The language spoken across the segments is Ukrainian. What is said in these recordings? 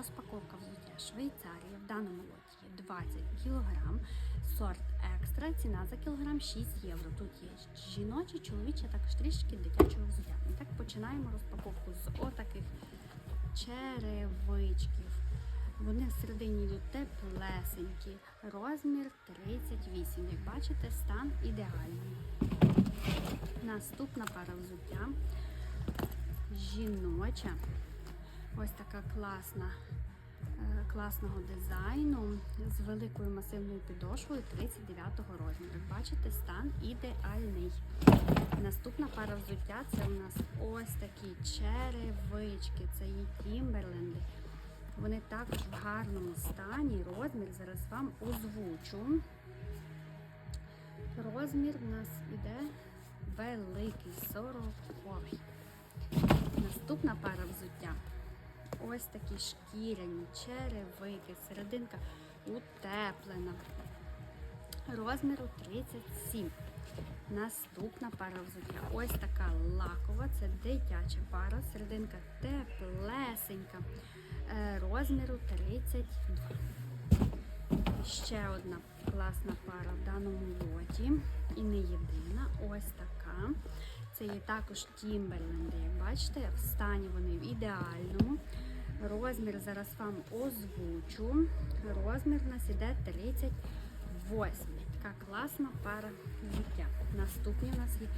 Розпаковка взуття Швейцарія. В даному лоті є 20 кг, сорт екстра, ціна за кілограм 6 євро. Тут є жіночі, чоловічі, також трішки дитячого взуття. І так починаємо розпаковку з отаких черевичків. Вони всередині йдуть теплесенькі, розмір 38. Як бачите, стан ідеальний. Наступна пара взуття жіноча. Ось така класна, е, класного дизайну з великою масивною підошвою 39-го розміру. Бачите, стан ідеальний. Наступна пара взуття це у нас ось такі черевички. Це є Тімберленди. Вони також в гарному стані. Розмір зараз вам озвучу. Розмір у нас іде великий, 40 Наступна пара взуття. Ось такі шкіряні черевики, серединка утеплена. Розміру 37. Наступна пара взуття. Ось така лакова, це дитяча пара, серединка теплесенька. Е, Розміру 32. Ще одна класна пара в даному лоті. І не єдина. Ось така. Це є також Тімберленди. Як бачите, в стані вони в ідеальному. Розмір зараз вам озвучу. Розмір у нас іде 38. Така класна пара взуття. Наступні у нас є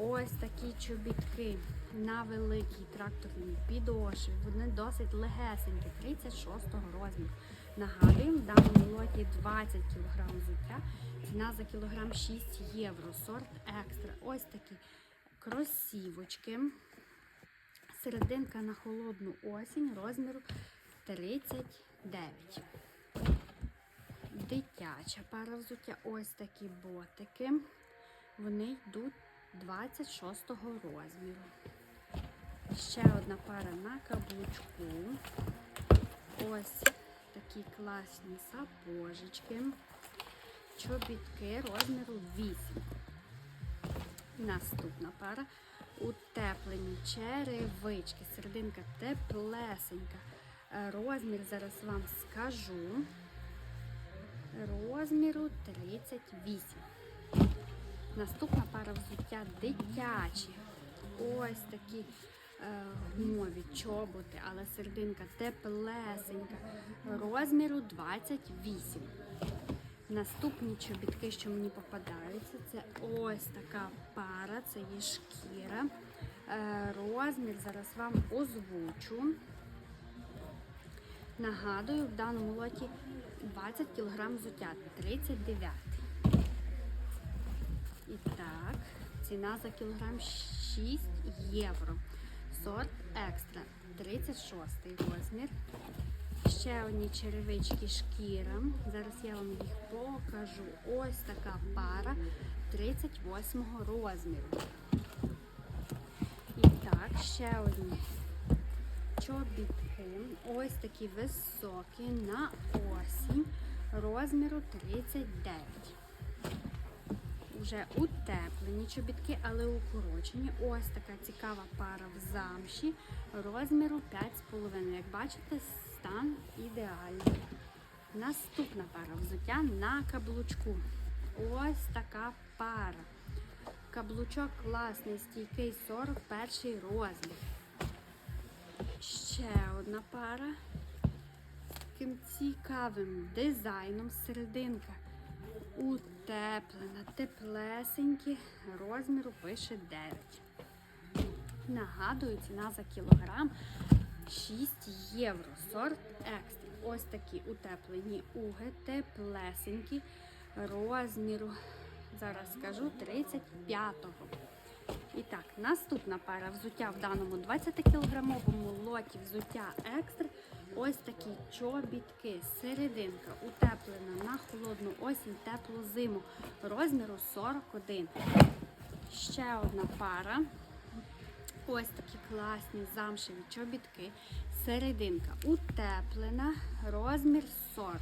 ось такі чобітки на великій тракторній підошві. Вони досить легесенькі, 36-го розміру. Нагадуємо, в даному лоті 20 кг взуття. Ціна за кілограм 6 євро. Сорт екстра. Ось такі кросівочки. Серединка на холодну осінь розміру 39. Дитяча пара взуття. Ось такі ботики. Вони йдуть 26 розміру. Ще одна пара на каблучку. Ось такі класні сапожечки. Чобітки розміру 8. Наступна пара. Утеплені черевички. Серединка теплесенька. Е, Розмір зараз вам скажу. Розміру 38. Наступна пара взуття дитячі. Ось такі е, гумові чоботи, але серединка теплесенька. Розміру 28. Наступні чобітки, що мені попадаються, це ось така пара, це є шкіра. Е, Розмір зараз вам озвучу. Нагадую, в даному лоті 20 кг взуття, 39. І так, ціна за кілограм 6 євро. Сорт екстра, 36 розмір. Ще одні черевички шкіра. Зараз я вам їх покажу. Ось така пара 38 розміру. І так, ще одні чобітки. Ось такі високі на осінь розміру 39. Вже утеплені чобітки, але укорочені. Ось така цікава пара в замші розміру 5,5. Як бачите, стан ідеальний. Наступна пара взуття на каблучку. Ось така пара. Каблучок класний, стійкий 41 розмір. Ще одна пара таким цікавим дизайном серединка. Утеплена, теплесенькі, розміру пише 9. Нагадую, ціна за кілограм 6 євро. Сорт екстра. Ось такі утеплені уги, теплесенькі, розміру, зараз скажу, 35-го. І так, наступна пара взуття в даному 20-кілограмовому лоті взуття екстра. Ось такі чобітки, серединка утеплена на холодну осінь, теплу зиму, розміру 41. Ще одна пара. Ось такі класні замшеві чобітки. Серединка утеплена, розмір 40.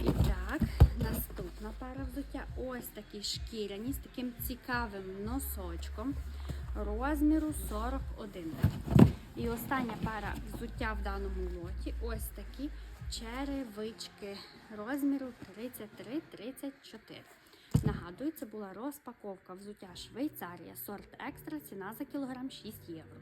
І так, наступна пара взуття. Ось такі шкіряні з таким цікавим носочком розміру 41. І остання пара взуття в даному лоті ось такі черевички розміру 33-34. Нагадую, це була розпаковка взуття Швейцарія, сорт екстра, ціна за кілограм 6 євро.